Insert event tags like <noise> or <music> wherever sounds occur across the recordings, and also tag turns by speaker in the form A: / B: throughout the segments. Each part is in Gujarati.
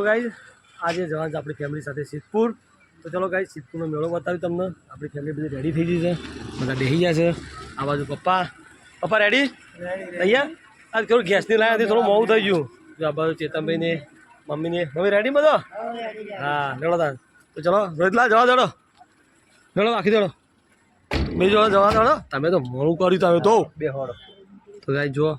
A: તો ગાઈ આજે જવાનું આપણી ફેમિલી સાથે સિદ્ધપુર. તો ચલો ગાઈ સિદ્ધપુરનો મેળો બતાવ્યું તમને. આપણી ફેમિલી બધી રેડી થઈ ગઈ છે. બધા બેસી ગયા છે. આ બાજુ પપ્પા. પપ્પા રેડી અહીંયા આજ થોડું ગેસની લાયા હતી, થોડું મોડું થઈ ગયું. જો આ બાજુ ચેતનભાઈને, મમ્મીને. મમ્મી રેડી બધો? હા મેળો તાર તો ચલો રોહિતલા જવા દેડો. લેડો રાખી દેડો. બીજો જવા દેડો. તમે તો મોડું કર્યું તમે તો. બે હોડો તો ગાઈ જુઓ.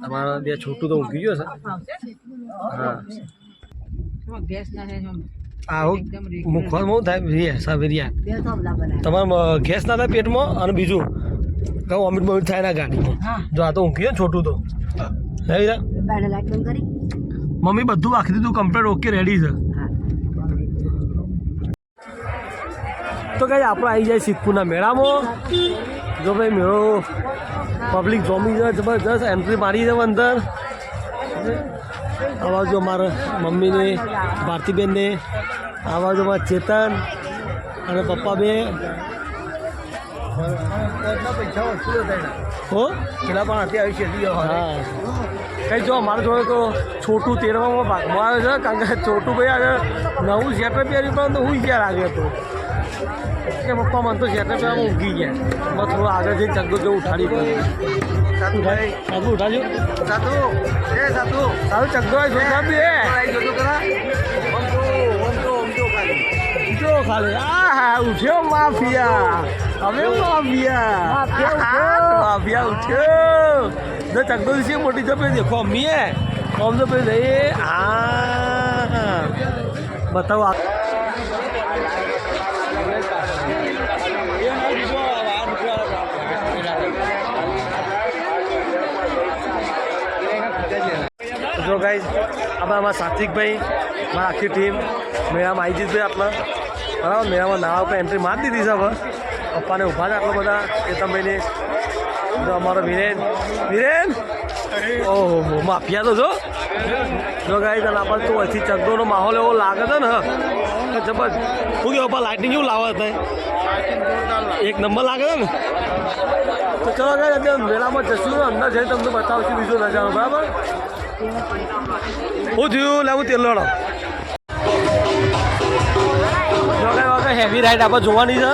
A: તમારા બે છોટું તો ઊંઘી ગયો છે. હા.
B: ગેસ ના થાય
A: આવું મુખમાં બહુ થાય રિયા સાબરિયા તમારે ગેસ ના થાય પેટમાં અને બીજું? કહું અમિત બમિત થાય ના ગાડીમાં જો આ તો ઊંઘી ને છોટું તો. હે. મમ્મી બધું આખી દીધું કમ્પ્લેટ ઓકે રેડી છે. તો કઈ આપણે આવી જાય સિદ્ધપુરના મેળામાં. જો ભાઈ મેળો પબ્લિક જોમી જબરજસ્ત એન્ટ્રી મારી છે અંદર. આ જો મારા મમ્મીને ભારતીબેનને આવા જો મારા ચેતન અને પપ્પા બે હો? પેલા પણ હતી આવી છે હા. કઈ જો મારે જોડે તો છોટું તેરવામાં ભાગમાં આવે છે કારણ કે છોટું ભાઈ આજે નવું શેટર પહેર્યું પણ હું ક્યાં લાગે હતો. કે પપ્પા મને તો સેટર પહેરવામાં ઊંઘી ગયા. એમાં થોડું આગળ જઈ ચગડો જેવું ઉઠાડી પડ્યું સાધુ ઉઠાજો
C: સાધુ. એ સાધુ.
A: સાધુ ચગડો હોય છોકરા બી હે.
C: જોતો કરા
A: જો ખાલી. આ હા ઉઠ્યો માફિયા. હવે માફિયા? માફિયા ઉઠ્યો? જો ચગડો છે મોટી જપે દેખો હે. કોમ તો પે એ આ બતાવો આ જો ગાઈ આપણે અમારા સાત્વિકભાઈ મારા આખી ટીમ મેળામાં જઈશું આપણા. બરાબર? મેળામાં નાવા ઉપર એન્ટ્રી મારી દીધી છે હવે. પપ્પાને ઊભા આટલા બધા. કેતનભાઈને. જો અમારો વિરેન. વિરેન! ઓહો, માફિયા તો જો. જો ગાઈ તને આપણે તો અહીંથી ચંદોનો માહોલ એવો લાગે છે ને જબર. હું કે પપ્પા લાઇટિંગ કેવું લાવે છે એક નંબર લાગે છે ને? તો ચલો ગાઈ અત્યારે મેળામાં જશું અંદર જઈને તમને બતાવશું બીજું નજારો બરાબર? હું થયું લે હું તેલ લડો જો કઈ હેવી રાઈડ આપણે જોવાની છે.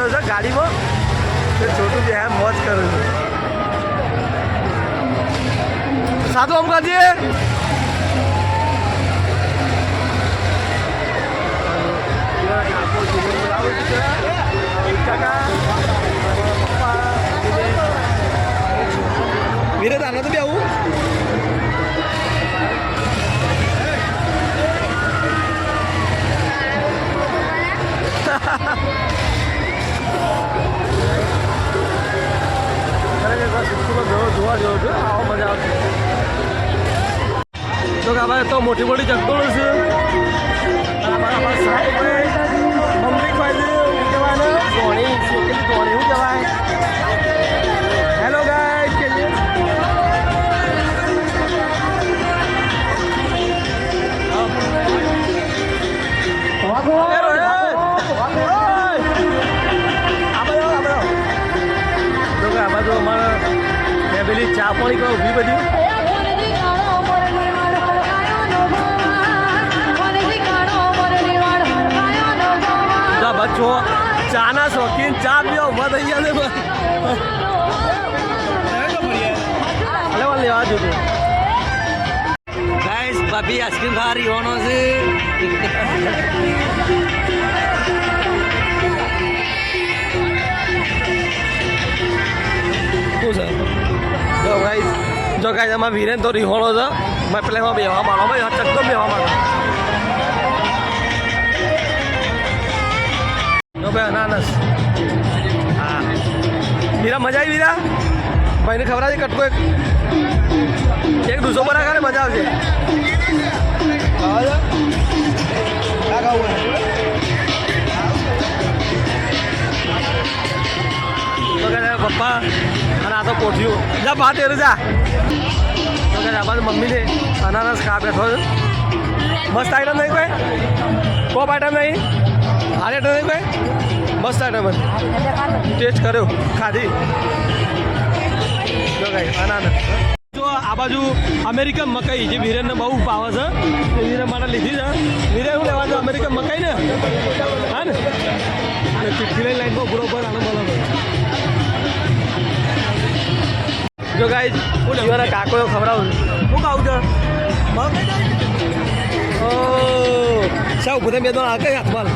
A: બિહાર છે ગાડીમાં. તે છોટું બિહાર મોજ કરે છું. સાધુ આમ કાઢીએ વીરે તાના તો બી આવું જોવા જેવો છે. આવો મજા તો મોટી મોટી જગદોળ છે. અમારા પેલી ચા પાણી કરો, ઊભી બધી. બચ્ચો ચાના શોખીન ચા પીઓ ઊભા થઈ ગયા અલે લેવા
C: ગાઈસ ભાભી આઈસ્ક્રીમ ખાવા રહી હોનો છે.
A: જો ગાઈસ એમાં વિરેન તો રિહોણો છે. મેં પેલા એમાં બેવા માંડો. ભાઈ ચક્કમ બેવા માંડો. જો ભાઈ, અનાનસ. હા. વીરા મજા આવી વીરા ભાઈને ખબર છે કટકો એક. એક દુસો બરા ખાને મજા આવશે. આવે ખાવું પપ્પા અને આ તો કોઠિયું જા ભાત એ જા. તો કે બાજુ મમ્મીને અનાનસ ખા બેઠો મસ્ત આઈટમ નહીં કોઈ? કોપ આઈટમ નહીં? હારી આઈટમ નહીં કોઈ? મસ્ત આઈટમ ટેસ્ટ કર્યો, ખાધી. જો કઈ અનાનસ જો આ બાજુ અમેરિકન મકાઈ જે વિરેનને બહુ ભાવે છે વિરેન માટે લીધી છે. વિરેન શું લેવા છે? અમેરિકન મકાઈ ને? હા ને? અને ચિઠ્ઠી લઈને લાઈનમાં બરોબર આનંદ બોલો. જો ગાઈ જીવાના કાકો ખવડાવું શું ખાવું છે. ઓ સાવ ભૂતે બે દોણ આ હાથમાં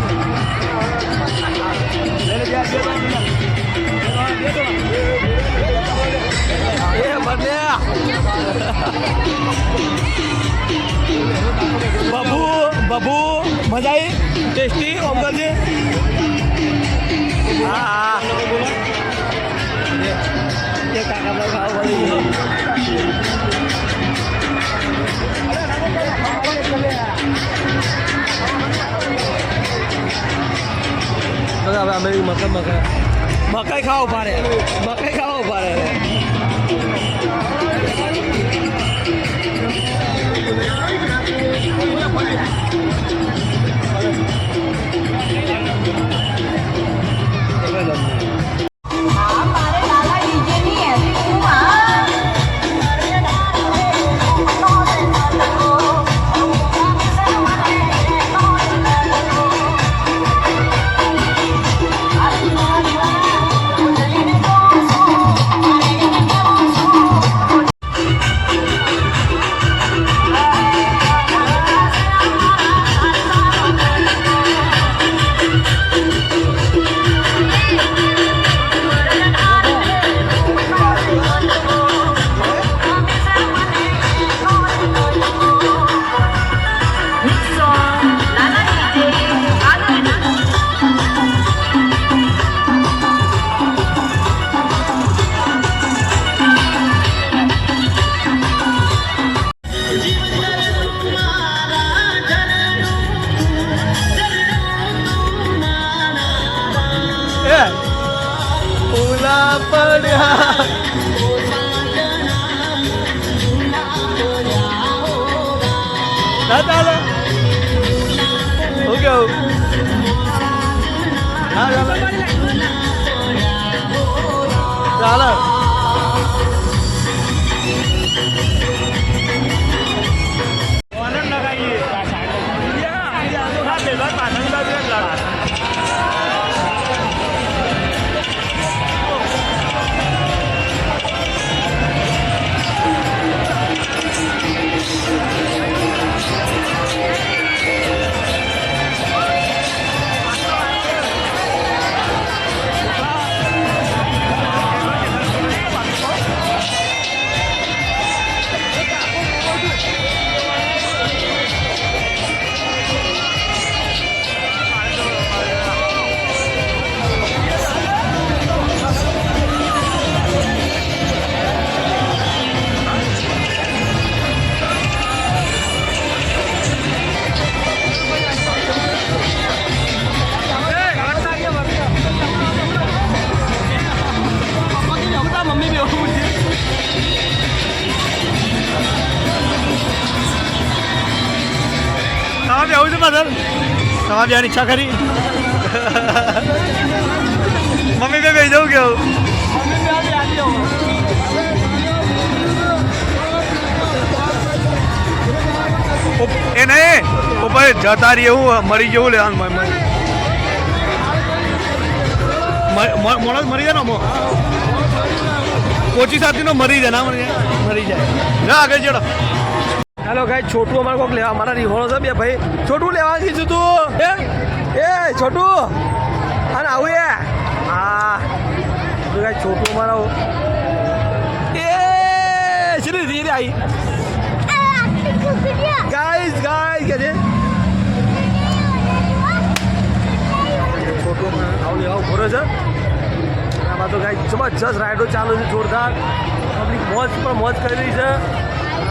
A: બબુ બબુ મજા આવી ટેસ્ટી ઓમ હા હા. એ કાકા ખાવ વળી તો હવે અમે મકાઈ મકાઈ મકાઈ ખાવો પારે મકાઈ ખાવો એ ચાલે શું કેવું? ના ચાલે ચાલે તમારે જવાની ઈચ્છા કરી મમ્મી, બે બે, જવું કેવું એ નહીં ઉપર જતા રહીએ, હું મરી જવું મ- મોણસ મરી જાય ને કોચી સાથીનો મરી જાય, ના મરી જાય. મરી જાય. આગળ ચડો. હેલો ગાઈ છોટું અમારે કોઈક લેવા મારા રિહોણો છે બે ભાઈ. છોટું લેવા કીધું તું. એ? એ છોટું. અને આવું એ. હા. તું કાંઈ છોટું અમારા એ શ્રી ધીરે આવી? ગાઈસ ગાઈસ કે છે? છોટું આવું લેવા ઊભો છે. આમાં તો ગાઈ જબરજસ્ત રાઈડો ચાલુ છે જોરદાર. પબ્લિક મોજ પર મોજ કરી રહી છે.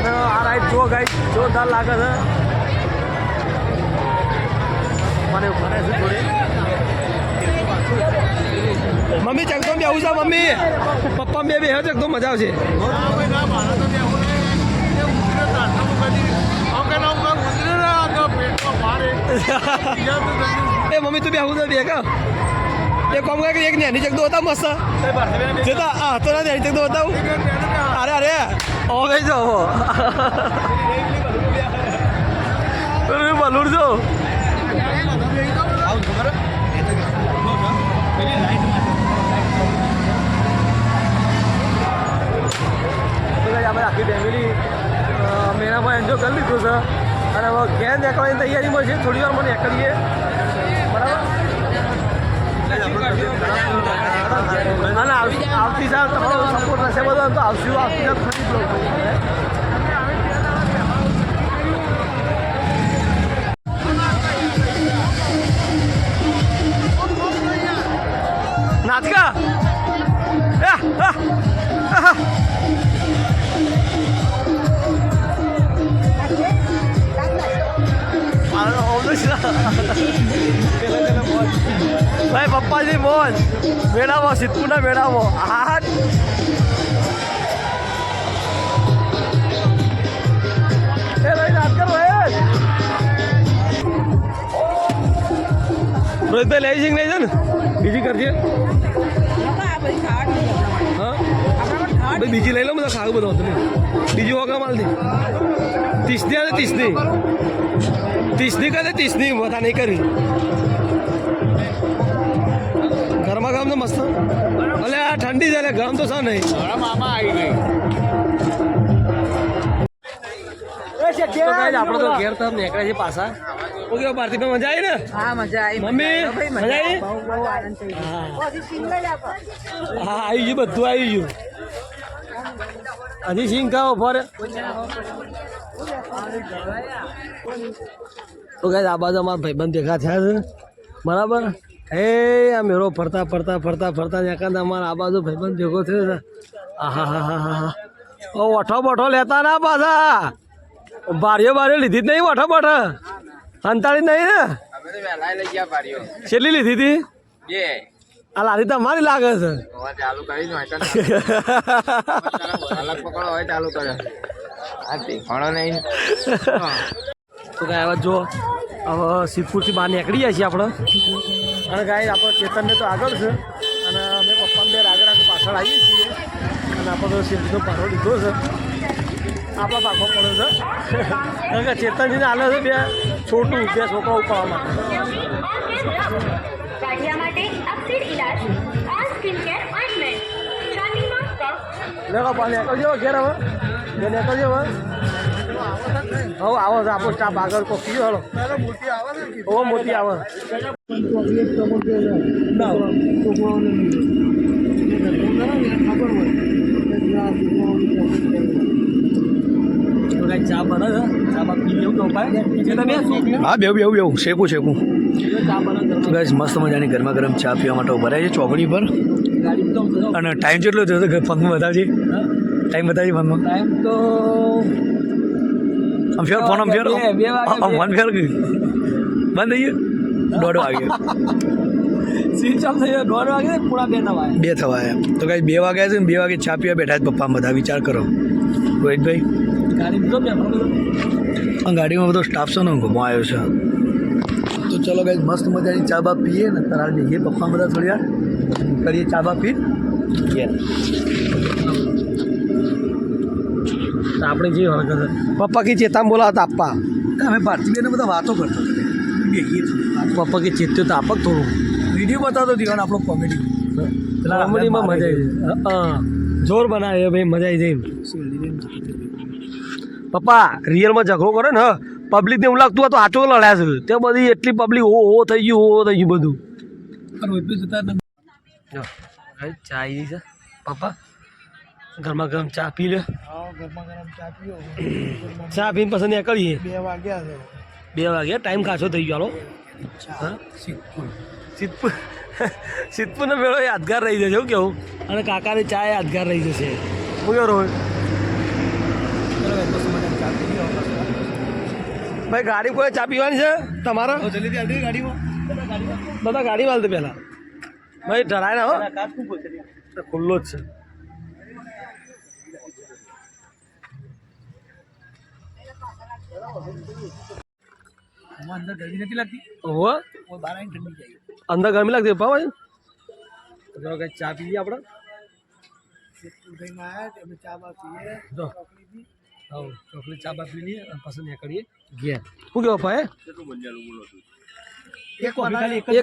A: અને આ રાઈડ જો ગાઈ જોરદાર લાગે છે. મને ભરે છે થોડી. મમ્મી ચકતો બી આવું છે, મમ્મી. પપ્પા બે બે હે ચકતો મજા આવશે. એ મમ્મી, તું બે આવું બે કા? એ કોમ કરે એક નેની જગતો હતા મસ્ત. જતા આ તો ના નેની ચકતો બતાવું. અરે અરે ઓ ગઈ જો પેલું બલુર જો. આપણે આખી ફેમિલી મેળામાં એન્જોય કરી લીધું છે. અને હવે ઘેર નીકળવાની તૈયારીમાં છે થોડી વાર મને કરીએ. બરાબર? અને આવતી આવતી સાલ તમારો સપોર્ટ રહેશે બધો તો આવશું આવતી સાલ ભાઈ, પપ્પાજી મોજ મેળાવો સિદ્ધપુરના મેળાવો હા એ ભાઈ નાચ કરો, એ. રોહિતભાઈ, લઈ જઈને, લઈ છે ને બીજી કરજે. હા? બીજી લઈ લો, બધા ખાવું બધો તમે બીજી વગર માલથી ત્રીસની અને ત્રીસની ત્રીસની કરે ત્રીસની બધા નહીં કરી ગરમા ગામ તો મસ્ત. ભલે આ ઠંડી છે એટલે ગરમ તો છે નહીં? તો guys, આપણે તો ઘેર તરફ નીકળ્યા છે પાછા. ઓકે ભારતીભાઈ મજા આવી ને?
B: હા મજા આવી
A: મમ્મી, મજા આવી?
B: ગયો.
A: હા. આવી ગયું બધું આવી ગયું. હજી સિંહ ખાઓ ફરે. તો ગાય આ બાજુ અમારા ભાઈબંધ ભેગા થયા છે બરાબર? એ આ મેળો ફરતા ફરતા ફરતા ફરતા ત્યાં અમારા આ બાજુ ભાઈબંધ ભેગો થયો છે. આહા હા હા હા હા ઓ વઠો બઠો લેતા ના પાછા. બારીઓ બારીઓ લીધી જ નહીં વઠો બઠો. અંતાળી નહીં ને? છેલ્લી લીધી હતી? આ લારી તમારી લાગે છે?
C: ચાલુ કરી દો પકડો હોય ચાલુ કરે. હા તે નહીં.
A: તો ગાય હવે જો હવે સિદ્ધપુરથી બહાર નીકળી જાય છીએ આપણે. અને ગાય આપણે ચેતનને તો આગળ છે. અને અમે પપ્પાને બે આગળ આગળ પાછળ આવીએ છીએ. અને આપણે તો સિદ્ધનો પારો લીધો છે. આપણા પાકો પડ્યો છે. કારણ કે ચેતનજીને હાલે છે બે છોટું બે છોકરા ઉપાડવા માટે. લેવા પાણી નીકળજો ઘેર હવે. બે નીકળજો હવે. હવે આવો આપો સ્ટાફ આગળ કો કીધો. હલો મોટી આવે. ચા બને છે?
D: હા બેવું બેવું બેવું શેકું શેકું. ગાઈસ મસ્ત મજાની ગરમા ગરમ ચા પીવા માટે ઊભા રહ્યા છે ચોકડી પર. અને ટાઈમ કેટલો થયો છે ફોનમાં બતાવજે. ટાઈમ બતાવજે ફોનમાં.
A: ટાઈમ તો
D: આમ ફેર ફોન આમ ફેર આમ ફોન ફેર બંધ થઈ ગયું. દોઢ વાગે.
A: સ્વિચ ઓફ થઈ ગયો દોઢ વાગે પૂરા બે નવા
D: બે થવા તો કાંઈ બે વાગ્યા છે ને બે વાગે ચા પીવા બેઠા છે પપ્પા બધા વિચાર કરો. રોહિતભાઈ? ગાડીમાં બધો સ્ટાફ છે ને ઊંઘમાં આવ્યો છે. તો ચલો ગાઈસ મસ્ત મજાની ચા બા પીએ ને તારા જઈએ પપ્પા બધા થોડી વાર. કરીએ ચા બા પી. ઘેર
A: તો આપણે જે હરકત પપ્પા કે ચેતામ બોલાવતા આપવા
D: અમે ભારતીબેન બધા વાતો કરતો
A: પપ્પા કે ચેત્યો તો આપક થોડું.
D: વીડિયો બતાવતો દીવાનો આપણો કોમેડી.
A: કોમેડીમાં મજા આવી જાય. હા જોર બનાવે ભાઈ મજા આવી જાય પપ્પા રિયલમાં ઝઘડો કરે ને પબ્લિકને એવું લાગતું હતું આચો લડ્યા છે. તે બધી એટલી પબ્લિક ઓ ઓ થઈ ગયું ઓ થઈ ગયું બધું. ચાઈ છે. પપ્પા ગરમા ગરમ ચા પી લે.
D: ગરમા ગરમ ચા પીઓ. <clears throat>
A: ચા પીને પસંદ નીકળીએ.
D: બે વાગ્યા
A: બે વાગે ટાઈમ ખાસો થઈ ગયો હા?
D: સિક્કુલ
A: સિદ્ધપુર. <laughs> સિદ્ધપુરનો મેળો યાદગાર રહી જશે એવું કેવું અને કાકાની ચા યાદગાર રહી જશે. હું કેવું રોહિત. ભાઈ ગાડી કોઈ ચા પીવાની છે? તમારા?
D: દાદા ગાડી ગાડીમાં.
A: પહેલાં. ભાઈ ડરાય ના હો. ખુલ્લો જ છે.
D: અંદર ગરમી નથી લાગતી જાય
A: અંદર ગરમી લાગતી તો કંઈ ચા પી લઈએ આપણે.
D: ચા બા
A: ચા બા પી લઈએ અને પસંદ એ કરીએ ઘેર. શું પપ્પા
D: એક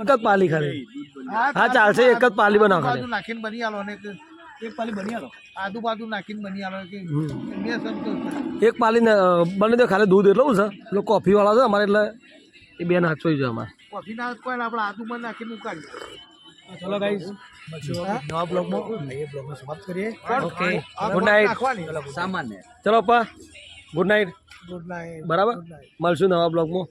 A: જ પાલી ખાલી. હા, ચાલશે, એક જ પાલી બનાવો
E: નાખીને બની આલો કે
D: એક પાલી બની આલો.
E: આદુ બાજુ નાખીને બની આલો કે મેં સંતોષ
A: એક પાલી બને તો ખાલી દૂધ એટલું છે. એટલે કોફી વાળા છે અમારે એટલે એ બેન નાચવી જાય અમારે.
E: કોફી ના કોઈ આપણે આદુ માં નાખીને ઉકાળી.
D: ચલો ગાઈસ નવા બ્લોગમાં એ બ્લોગમાં સમાપ્ત કરીએ.
A: ઓકે ગુડ નાઇટ
D: સામાન્ય.
A: ચલો પપ્પા ગુડ નાઇટ
E: ગુડ નાઇટ
A: બરાબર? મળશું નવા બ્લોગમાં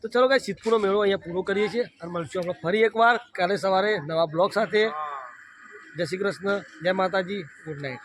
A: તો ચલો કાંઈ સિદ્ધપુરનો મેળો અહીંયા પૂરો કરીએ છીએ. અને મળશું આપણે ફરી એકવાર કાલે સવારે નવા બ્લોગ સાથે. જય શ્રી કૃષ્ણ જય માતાજી ગુડ નાઇટ.